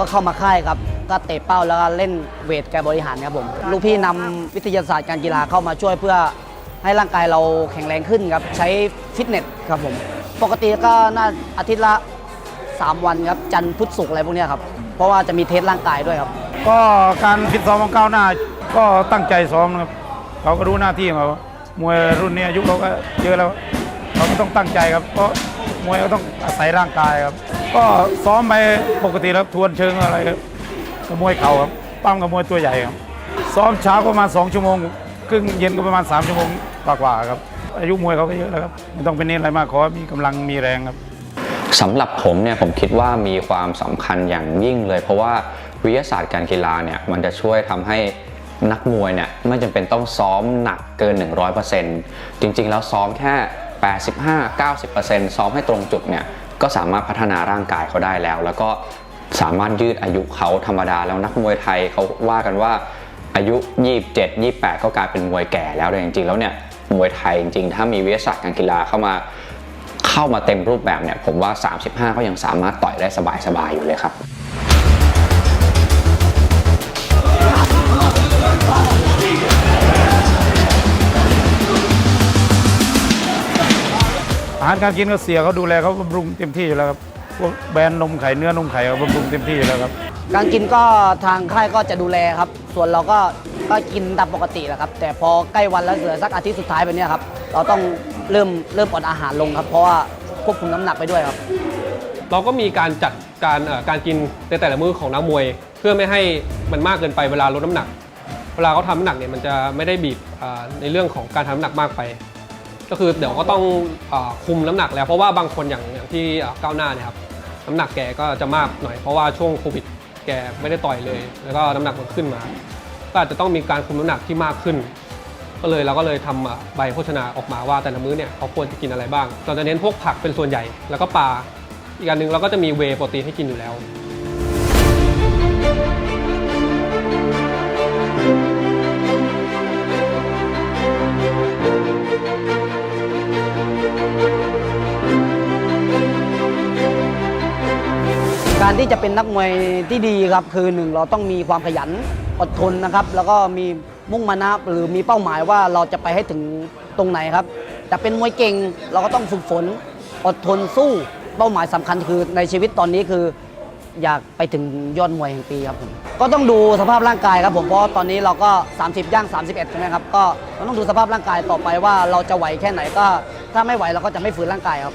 ก็เข้ามาค่ายครับ ก็เตะเป้าแล้วก็เล่นเวทแกบริหารครับผม ลูกพี่นำวิทยาศาสตร์การกีฬาเข้ามาช่วยเพื่อให้ร่างกายเราแข็งแรงขึ้นครับ ใช้ฟิตเนสครับผม ปกติก็น่าอาทิตย์ละ 3 วันครับ จันทร์พุธศุกร์อะไรพวกนี้ครับ เพราะว่าจะมีเทสร่างกายด้วยครับ ก็การฟิตซ้อมของก้าวหน้า ก็ตั้งใจซ้อมนะครับ เขาก็รู้หน้าที่ของเขา มวยรุ่นนี้อายุเขาก็เยอะแล้วเขาก็ต้องตั้งใจครับ เพราะมวยก็ต้องอาศัยร่างกายครับ ก็ซ้อมไปปกติแล้วทวนเชิงอะไรครับกับมวยเข่าครับปั้มกับมวยตัวใหญ่ครับซ้อมเช้าประมาณ 2 ชั่วโมงครึ่งเย็นก็ประมาณ 3 ชั่วโมงกว่าๆครับ อายุมวยเขาก็เยอะแล้วครับไม่ต้องเป็นเน้นอะไรมากขอมีกำลังมีแรงครับสำหรับผมเนี่ยผมคิดว่ามีความสำคัญอย่างยิ่งเลย เพราะว่าวิทยาศาสตร์การกีฬาเนี่ยมันจะช่วยทำให้นักมวยเนี่ยไม่จำเป็นต้องซ้อมหนักเกิน 100%จริงๆ แล้วซ้อมแค่85-90%ซ้อมให้ตรงจุดเนี่ย ก็สามารถพัฒนาร่างกายเขาได้แล้ว แล้วก็สามารถยืดอายุเขาธรรมดาแล้วนักมวยไทยเขาว่ากันว่าอายุ 27 28 ก็กลายเป็นมวยแก่แล้วแต่จริงๆ แล้วเนี่ยมวยไทยจริงๆ ถ้ามีวิทยาศาสตร์การกีฬาเข้ามาเข้ามาเต็มรูปแบบเนี่ยผมว่า 35 ก็ยังสามารถต่อยได้สบายๆ อยู่เลยครับ อาหารการกินก็เสียเขาดูแลเขาบำรุงเต็มที่อยู่แล้วครับพวกแบรนด์นมไข่เนื้อนมไข่เขาบำรุงเต็มที่อยู่แล้วครับ การกินก็ทางค่ายก็จะดูแลครับ ส่วนเราก็ก็กินตามปกติแหละครับ แต่พอใกล้วันแล้วเหลือสักอาทิตย์สุดท้ายไปเนี่ยครับ เราต้องเริ่มเริ่มอดอาหารลงครับ เพราะว่าควบคุมน้ำหนักไปด้วยครับ เราก็มีการจัดการเอ่อการกินในแต่ละมื้อของนักมวย เพื่อไม่ให้มันมากเกินไปเวลาลดน้ำหนัก เวลาเขาทำน้ำหนักเนี่ยมันจะไม่ได้บีบอ่าในเรื่องของการทำน้ำหนักมากไป ก็คือเดี๋ยวก็ต้องอคุมน้ำหนักแล้วเพราะว่าบางคนอย่างอย่างที่อ่าก้าวหน้าเนี่ยครับน้ำหนักแกก็จะมากหน่อยเพราะว่าช่วงโควิดแกไม่ได้ต่อยเลย แล้วก็น้ำหนักมันขึ้นมา ก็อาจจะต้องมีการคุมน้ำหนักที่มากขึ้น ก็เลยเราก็เลยทำอะใบโภชนาออกมาว่าแต่ละมื้อเนี่ยเขาควรจะกินอะไรบ้าง เราจะเน้นพวกผักเป็นส่วนใหญ่แล้วก็ปลาอีกอันหนึ่งเราก็จะมีเวย์โปรตีนให้กินอยู่แล้ว ที่จะเป็นนักมวยที่ดีครับคือหนึ่งเราต้องมีความขยันอดทนนะครับ แล้วก็มีมุ่งมานะหรือมีเป้าหมายว่าเราจะไปให้ถึงตรงไหนครับจะเป็นมวยเก่งเราก็ต้องฝึกฝนอดทนสู้เป้าหมายสำคัญคือในชีวิตตอนนี้คือ อยากไปถึงยอดมวยแห่งปีครับผมก็ต้องดูสภาพร่างกายครับผมเพราะตอนนี้เราก็ 30ย่าง31ใช่ไหมครับก็ต้องดูสภาพร่างกายต่อไปว่าเราจะไหวแค่ไหนก็ ถ้าไม่ไหวเราก็จะไม่ฝืนร่างกายครับ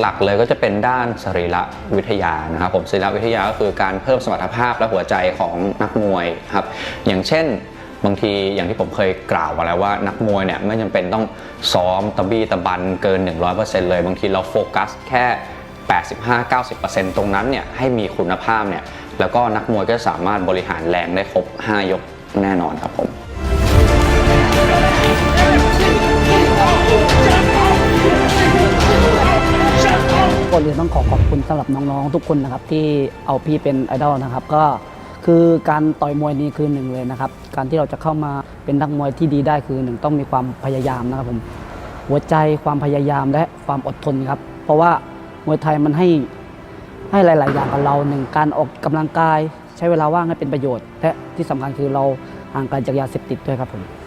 หลักๆเลยก็จะเป็นด้านสรีระวิทยานะครับผมสรีระวิทยาก็คือการเพิ่มสมรรถภาพและหัวใจของนักมวยครับอย่างเช่นบางทีอย่างที่ผมเคยกล่าวมาแล้วว่านักมวยเนี่ยไม่จำเป็นต้องซ้อมตะบี้ตะบันเกิน 100%เลยบางทีเราโฟกัสแค่ 85-90%ตรงนั้นเนี่ยให้มีคุณภาพเนี่ยแล้วก็นักมวยก็สามารถบริหารแรงได้ครบ 5 ยกแน่นอนครับผม นอื่นต้องขอขอบคุณสำหรับน้องๆทุกคนนะครับที่เอาพี่เป็นไอดอลนะครับก็คือการต่อยมวยนี่คือหนึ่งเลยนะครับ การที่เราจะเข้ามาเป็นนักมวยที่ดีได้คือหนึ่งต้องมีความพยายามนะครับผมหัวใจความพยายามและความอดทนครับ เพราะว่ามวยไทยมันให้ให้หลาย ๆ อย่างกับเราหนึ่งการออกกำลังกาย ใช้เวลาว่างให้เป็นประโยชน์ และที่สำคัญคือเราห่างไกลจากยาเสพติดด้วยครับผม